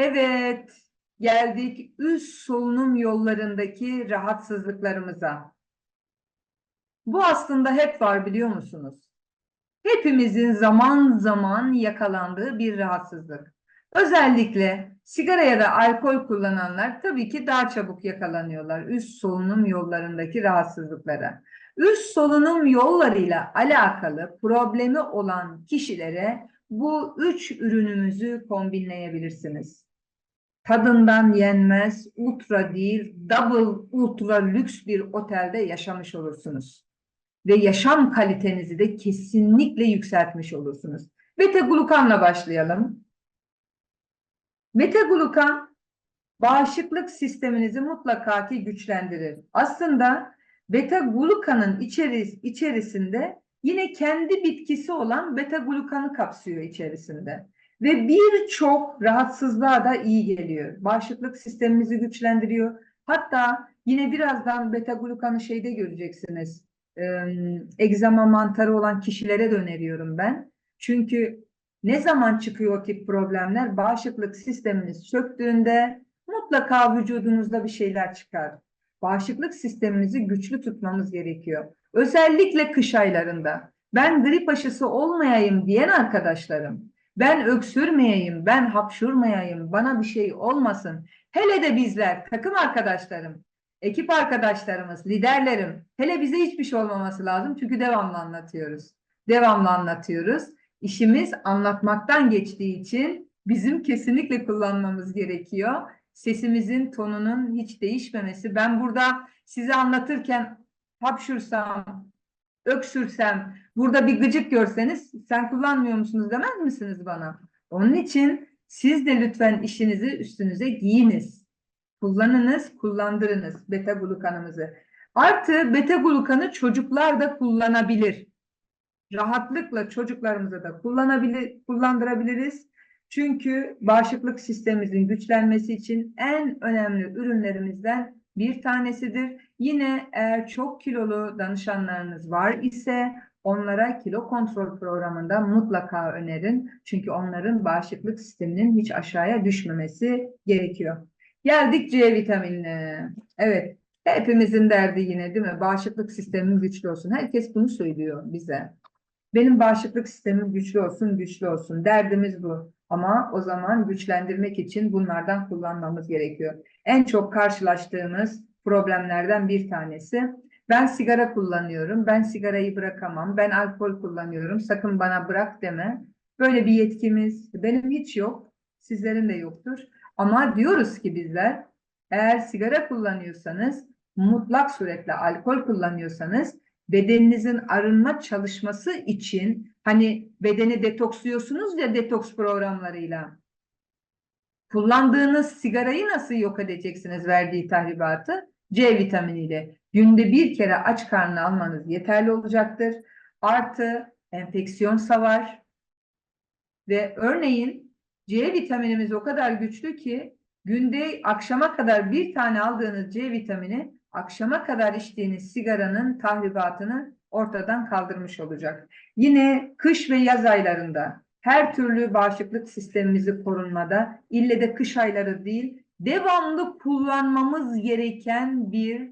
Evet, geldik üst solunum yollarındaki rahatsızlıklarımıza. Bu aslında hep var biliyor musunuz? Hepimizin zaman zaman yakalandığı bir rahatsızlık. Özellikle sigara ya da alkol kullananlar tabii ki daha çabuk yakalanıyorlar üst solunum yollarındaki rahatsızlıklara. Üst solunum yollarıyla alakalı problemi olan kişilere bu üç ürünümüzü kombinleyebilirsiniz. Tadından yenmez, ultra değil, double ultra lüks bir otelde yaşamış olursunuz. Ve yaşam kalitenizi de kesinlikle yükseltmiş olursunuz. Beta-glukanla başlayalım. Beta-glukan bağışıklık sisteminizi mutlaka ki güçlendirir. Aslında beta-glukanın içeris içerisinde yine kendi bitkisi olan beta-glukanı kapsıyor içerisinde. Ve birçok rahatsızlığa da iyi geliyor. Bağışıklık sistemimizi güçlendiriyor. Hatta yine birazdan beta-glukanı şeyde göreceksiniz. Ee, egzama mantarı olan kişilere de öneriyorum ben. Çünkü ne zaman çıkıyor o tip problemler? Bağışıklık sisteminiz çöktüğünde mutlaka vücudunuzda bir şeyler çıkar. Bağışıklık sistemimizi güçlü tutmamız gerekiyor. Özellikle kış aylarında. Ben grip aşısı olmayayım diyen arkadaşlarım, ben öksürmeyeyim, ben hapşurmayayım, bana bir şey olmasın. Hele de bizler, takım arkadaşlarım, ekip arkadaşlarımız, liderlerim, hele bize hiçbir şey olmaması lazım çünkü devamlı anlatıyoruz. Devamlı anlatıyoruz. İşimiz anlatmaktan geçtiği için bizim kesinlikle kullanmamız gerekiyor. Sesimizin tonunun hiç değişmemesi. Ben burada size anlatırken hapşursam, öksürsem, burada bir gıcık görseniz sen kullanmıyor musunuz demez misiniz bana? Onun için siz de lütfen işinizi üstünüze giyiniz. Kullanınız, kullandırınız beta glukanımızı. Artı beta glukanı çocuklar da kullanabilir. Rahatlıkla çocuklarımıza da kullanabilir, kullandırabiliriz. Çünkü bağışıklık sistemimizin güçlenmesi için en önemli ürünlerimizden bir tanesidir. Yine eğer çok kilolu danışanlarınız var ise onlara kilo kontrol programında mutlaka önerin. Çünkü onların bağışıklık sisteminin hiç aşağıya düşmemesi gerekiyor. Geldik C vitaminine. Evet, hepimizin derdi yine değil mi? Bağışıklık sistemim güçlü olsun. Herkes bunu söylüyor bize. Benim bağışıklık sistemim güçlü olsun, güçlü olsun. Derdimiz bu. Ama o zaman güçlendirmek için bunlardan kullanmamız gerekiyor. En çok karşılaştığımız problemlerden bir tanesi. Ben sigara kullanıyorum, ben sigarayı bırakamam, ben alkol kullanıyorum, sakın bana bırak deme. Böyle bir yetkimiz benim hiç yok, sizlerin de yoktur. Ama diyoruz ki bizler, eğer sigara kullanıyorsanız, mutlak suretle alkol kullanıyorsanız, bedeninizin arınma çalışması için hani bedeni detoksluyorsunuz ya detoks programlarıyla. Kullandığınız sigarayı nasıl yok edeceksiniz verdiği tahribatı? C vitaminiyle. Günde bir kere aç karnına almanız yeterli olacaktır. Artı enfeksiyon savar. Ve örneğin C vitaminimiz o kadar güçlü ki günde akşama kadar bir tane aldığınız C vitamini akşama kadar içtiğiniz sigaranın tahribatını ortadan kaldırmış olacak. Yine kış ve yaz aylarında her türlü bağışıklık sistemimizi korunmada ille de kış ayları değil devamlı kullanmamız gereken bir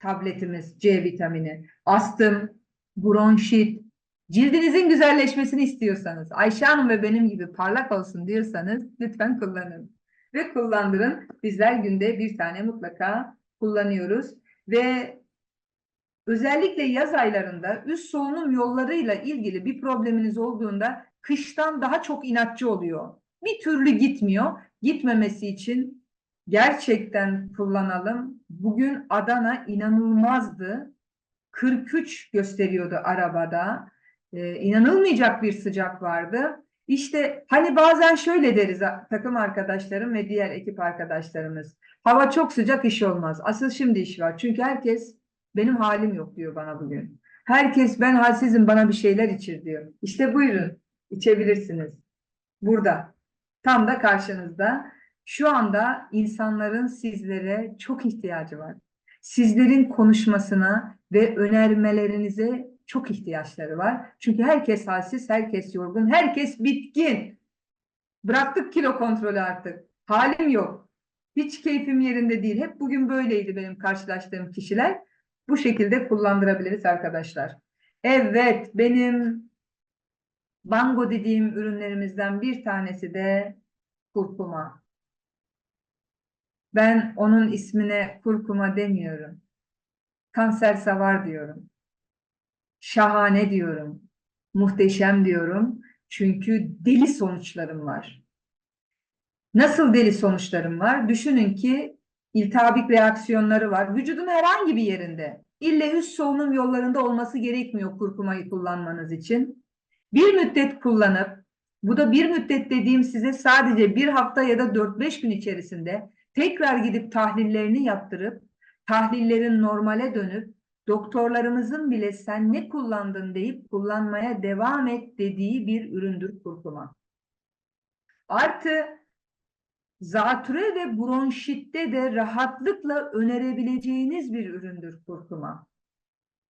tabletimiz C vitamini. Astım, bronşit, cildinizin güzelleşmesini istiyorsanız, Ayşe Hanım ve benim gibi parlak olsun diyorsanız lütfen kullanın. Ve kullandırın. Bizler günde bir tane mutlaka kullanıyoruz. Ve özellikle yaz aylarında üst solunum yollarıyla ilgili bir probleminiz olduğunda kıştan daha çok inatçı oluyor. Bir türlü gitmiyor. Gitmemesi için gerçekten kullanalım. Bugün Adana inanılmazdı. 43 gösteriyordu arabada. Ee, inanılmayacak bir sıcak vardı. İşte hani bazen şöyle deriz takım arkadaşlarım ve diğer ekip arkadaşlarımız. Hava çok sıcak iş olmaz. Asıl şimdi iş var. Çünkü herkes benim halim yok diyor bana bugün. Herkes ben halsizim bana bir şeyler içir diyor. İşte buyurun içebilirsiniz. Burada tam da karşınızda. Şu anda insanların sizlere çok ihtiyacı var. Sizlerin konuşmasına ve önermelerinize çok ihtiyaçları var. Çünkü herkes halsiz, herkes yorgun, herkes bitkin. Bıraktık kilo kontrolü artık. Halim yok. Hiç keyfim yerinde değil. Hep bugün böyleydi benim karşılaştığım kişiler. Bu şekilde kullandırabiliriz arkadaşlar. Evet, benim bango dediğim ürünlerimizden bir tanesi de kurkuma. Ben onun ismine kurkuma demiyorum. Kanser savar diyorum. Şahane diyorum. Muhteşem diyorum. Çünkü deli sonuçlarım var. Nasıl deli sonuçlarım var? Düşünün ki iltihabik reaksiyonları var. Vücudun herhangi bir yerinde. İlle üst solunum yollarında olması gerekmiyor kurkumayı kullanmanız için. Bir müddet kullanıp, bu da bir müddet dediğim size sadece bir hafta ya da 4-5 gün içerisinde tekrar gidip tahlillerini yaptırıp, tahlillerin normale dönüp, doktorlarımızın bile sen ne kullandın deyip kullanmaya devam et dediği bir üründür kurkuma. Artı zatüre ve bronşitte de rahatlıkla önerebileceğiniz bir üründür kurkuma.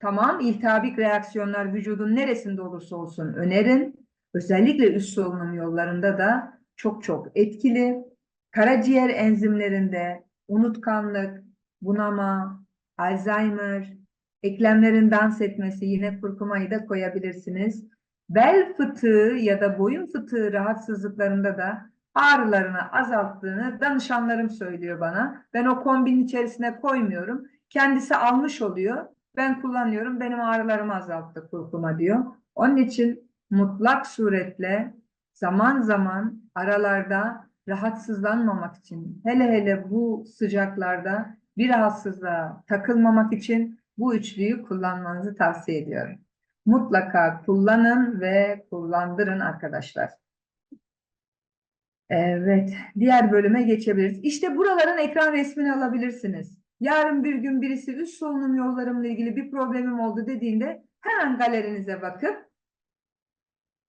Tamam, iltihabik reaksiyonlar vücudun neresinde olursa olsun önerin. Özellikle üst solunum yollarında da çok çok etkili. Karaciğer enzimlerinde unutkanlık, bunama, Alzheimer, eklemlerin dans etmesi yine kurkumayı da koyabilirsiniz. Bel fıtığı ya da boyun fıtığı rahatsızlıklarında da ağrılarını azalttığını danışanlarım söylüyor bana. Ben o kombinin içerisine koymuyorum. Kendisi almış oluyor. Ben kullanıyorum. Benim ağrılarımı azalttı kurkuma diyor. Onun için mutlak suretle zaman zaman aralarda rahatsızlanmamak için hele hele bu sıcaklarda bir rahatsızlığa takılmamak için bu üçlüyü kullanmanızı tavsiye ediyorum. Mutlaka kullanın ve kullandırın arkadaşlar. Evet, diğer bölüme geçebiliriz. İşte buraların ekran resmini alabilirsiniz. Yarın bir gün birisi üst solunum yollarımla ilgili bir problemim oldu dediğinde hemen galerinize bakıp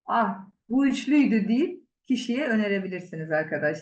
ah bu üçlüydü deyip kişiye önerebilirsiniz arkadaşlar.